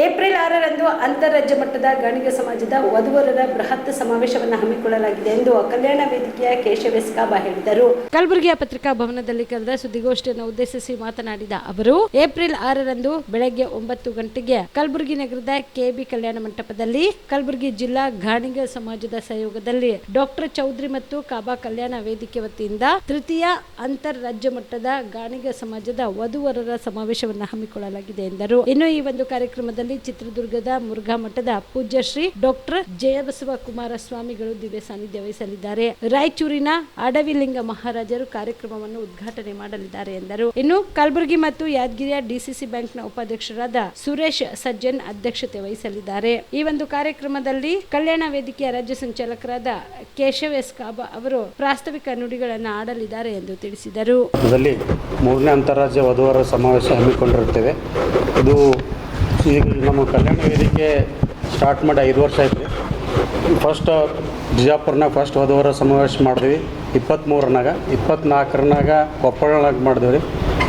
April ಆರರಂದು ಅಂತಾರಾಜ್ಯ ಮಟ್ಟದ ಗಾಣಿಗ ಸಮಾಜದ ವಧುವರರ ಬೃಹತ್ ಸಮಾವೇಶವನ್ನು ಹಮ್ಮಿಕೊಳ್ಳಲಾಗಿದೆ ಎಂದು ಕಲ್ಯಾಣ ವೇದಿಕೆಯ ಕೇಶವ ಎಸ್ಕಾಬಾ ಹೇಳಿದರು. ಕಲಬುರಗಿಯ ಪತ್ರಿಕಾ ಭವನದಲ್ಲಿ ಕರೆದ ಸುದ್ದಿಗೋಷ್ಠಿಯನ್ನು ಉದ್ದೇಶಿಸಿ ಮಾತನಾಡಿದ ಅವರು, ಏಪ್ರಿಲ್ ಆರರಂದು ಬೆಳಗ್ಗೆ ಒಂಬತ್ತು ಗಂಟೆಗೆ ಕಲಬುರಗಿ ನಗರದ ಕೆಬಿ ಕಲ್ಯಾಣ ಮಂಟಪದಲ್ಲಿ ಕಲಬುರಗಿ ಜಿಲ್ಲಾ ಗಾಣಿಗ ಸಮಾಜದ ಸಹಯೋಗದಲ್ಲಿ ಡಾಕ್ಟರ್ ಚೌಧರಿ ಮತ್ತು ಕಾಬಾ ಕಲ್ಯಾಣ ವೇದಿಕೆ ವತಿಯಿಂದ ತೃತೀಯ ಅಂತಾರಾಜ್ಯ ಮಟ್ಟದ ಗಾಣಿಗ ಸಮಾಜದ ವಧುವರರ ಸಮಾವೇಶವನ್ನು ಹಮ್ಮಿಕೊಳ್ಳಲಾಗಿದೆ ಎಂದರು. ಇನ್ನು ಈ ಒಂದು ಕಾರ್ಯಕ್ರಮದಲ್ಲಿ ಚಿತ್ರದುರ್ಗದ ಮುರುಘಾ ಮಠದ ಪೂಜ್ಯ ಶ್ರೀ ಡಾಕ್ಟರ್ ಜಯಬಸವ ಕುಮಾರ ಸ್ವಾಮಿಗಳು ದಿವ್ಯ ಸಾನ್ನಿಧ್ಯ ವಹಿಸಲಿದ್ದಾರೆ. ರಾಯಚೂರಿನ ಅಡವಿಲಿಂಗ ಮಹಾರಾಜರು ಕಾರ್ಯಕ್ರಮವನ್ನು ಉದ್ಘಾಟನೆ ಮಾಡಲಿದ್ದಾರೆ ಎಂದರು. ಇನ್ನು ಕಲಬುರಗಿ ಮತ್ತು ಯಾದಗಿರಿಯ ಡಿಸಿಸಿ ಬ್ಯಾಂಕ್ನ ಉಪಾಧ್ಯಕ್ಷರಾದ ಸುರೇಶ್ ಸಜ್ಜನ್ ಅಧ್ಯಕ್ಷತೆ ವಹಿಸಲಿದ್ದಾರೆ. ಈ ಒಂದು ಕಾರ್ಯಕ್ರಮದಲ್ಲಿ ಕಲ್ಯಾಣ ವೇದಿಕೆಯ ರಾಜ್ಯ ಸಂಚಾಲಕರಾದ ಕೇಶವ್ ಎಸ್ ಕಾಬಾ ಅವರು ಪ್ರಾಸ್ತಾವಿಕ ನುಡಿಗಳನ್ನು ಆಡಲಿದ್ದಾರೆ ಎಂದು ತಿಳಿಸಿದರು. ಮೂರನೇ ಅಂತಾರಾಜ್ಯ ವಧುವರ ಸಮಾವೇಶ ಹಮ್ಮಿಕೊಂಡಿರುತ್ತೇವೆ. ಇದು ಈಗ ನಮ್ಮ ಕಲ್ಯಾಣ ವೇದಿಕೆ ಸ್ಟಾರ್ಟ್ ಮಾಡಿ ಐದು ವರ್ಷ ಆಯ್ತು. ಫಸ್ಟ್ ಬಿಜಾಪುರ್ನಾಗ ಫಸ್ಟ್ ಹೋದವರ ಸಮಾವೇಶ ಮಾಡಿದ್ವಿ. ಇಪ್ಪತ್ತ್ಮೂರನಾಗ ಇಪ್ಪತ್ತ್ನಾಲ್ಕರನಾಗ ಕೊಪ್ಪಳನಾಗ ಮಾಡಿದ್ವಿ. ರೀ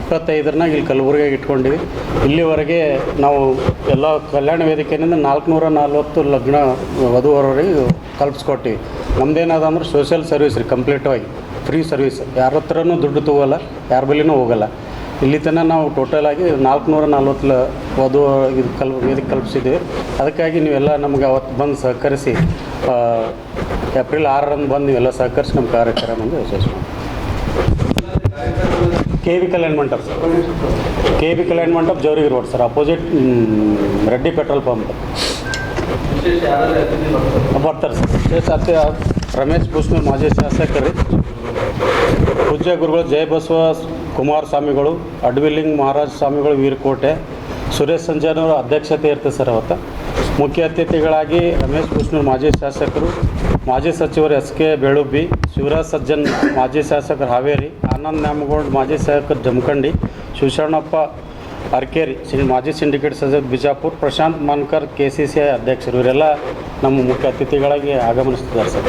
ಇಪ್ಪತ್ತೈದರನಾಗ ಇಲ್ಲಿ ಕಲಬುರಗಿಯಾಗ ಇಟ್ಕೊಂಡಿವಿ ಇಲ್ಲಿವರೆಗೆ ನಾವು ಎಲ್ಲ ಕಲ್ಯಾಣ ವೇದಿಕೆಯಿಂದ ನಾಲ್ಕುನೂರ ನಲ್ವತ್ತು ಲಗ್ನ ವಧುವರವರಿಗೆ ಕಲ್ಪಿಸ್ಕೊಟ್ಟಿವಿ. ನಮ್ದೇನದ ಅಂದ್ರೆ ಸೋಷಿಯಲ್ ಸರ್ವಿಸ್ ರೀ ಕಂಪ್ಲೀಟಾಗಿ ಫ್ರೀ ಸರ್ವಿಸ್ ಯಾರ ಹತ್ರನೂ ದುಡ್ಡು ತಗೋಲ್ಲ, ಯಾರ ಬಳಿನೂ ಹೋಗಲ್ಲ. ಇಲ್ಲಿ ತನಕ ನಾವು ಟೋಟಲ್ ಆಗಿ ನಾಲ್ಕುನೂರ ನಲ್ವತ್ತು ವಧು ಇದು ಕಲ್ ಇದಕ್ಕೆ ಕಲ್ಪಿಸಿದ್ದೀವಿ ಅದಕ್ಕಾಗಿ ನೀವೆಲ್ಲ ನಮ್ಗೆ ಅವತ್ತು ಬಂದು ಸಹಕರಿಸಿ ಏಪ್ರಿಲ್ ಆರರಂದು ಬಂದು ನೀವೆಲ್ಲ ಸಹಕರಿಸಿ ನಮ್ಮ ಕಾರ್ಯಕ್ರಮ ಯಶಸ್ವಿ ಕೆ ವಿ ಕಲ್ಯಾಣ ಮಂಟಪ ಸರ್. ಕೆ ವಿ ಕಲ್ಯಾಣ ಮಂಟಪ ಜವರಿಗೆ road sir opposite Reddy petrol pump. ಬರ್ತಾರೆ ಸರ್. ಅತ್ಯ ರಮೇಶ್ ಬುಸ್ನೂರ್ ಮಾಜಿ ಶಾಸಕರು. ಪೂಜ್ಯ ಗುರುಗಳು ಜಯ ಬಸವ ಕುಮಾರ ಸ್ವಾಮಿಗಳು ಅಡ್ವಿಲಿಂಗ್ ಮಹಾರಾಜ ಸ್ವಾಮಿಗಳು ವೀರಕೋಟೆ, ಸುರೇಶ್ ಸಂಜಯನವರ ಅಧ್ಯಕ್ಷತೆ ಇರ್ತದೆ ಸರ್ ಅವತ್ತು. ಮುಖ್ಯ ಅತಿಥಿಗಳಾಗಿ ರಮೇಶ್ ಕೃಷ್ಣರು ಮಾಜಿ ಶಾಸಕರು, ಮಾಜಿ ಸಚಿವರು ಎಸ್ ಕೆ ಬೆಳುಬ್ಬಿ, ಶಿವರಾಜ್ ಸಜ್ಜನ್ ಮಾಜಿ ಶಾಸಕರು ಹಾವೇರಿ, ಆನಂದ್ ನ್ಯಾಮಗೌಡ್ ಮಾಜಿ ಶಾಸಕ ಜಮಖಂಡಿ, ಶಿವಶರಣಪ್ಪ ಅರ್ಕೇರಿ ಶ್ರೀ ಮಾಜಿ ಸಿಂಡಿಕೇಟ್ ಸದಸ್ಯ Bijapur, Prashant Mankar K C C I ಅಧ್ಯಕ್ಷರು, ಇವರೆಲ್ಲ ನಮ್ಮ ಮುಖ್ಯ ಅತಿಥಿಗಳಾಗಿ ಆಗಮನಿಸ್ತಿದ್ದಾರೆ sir.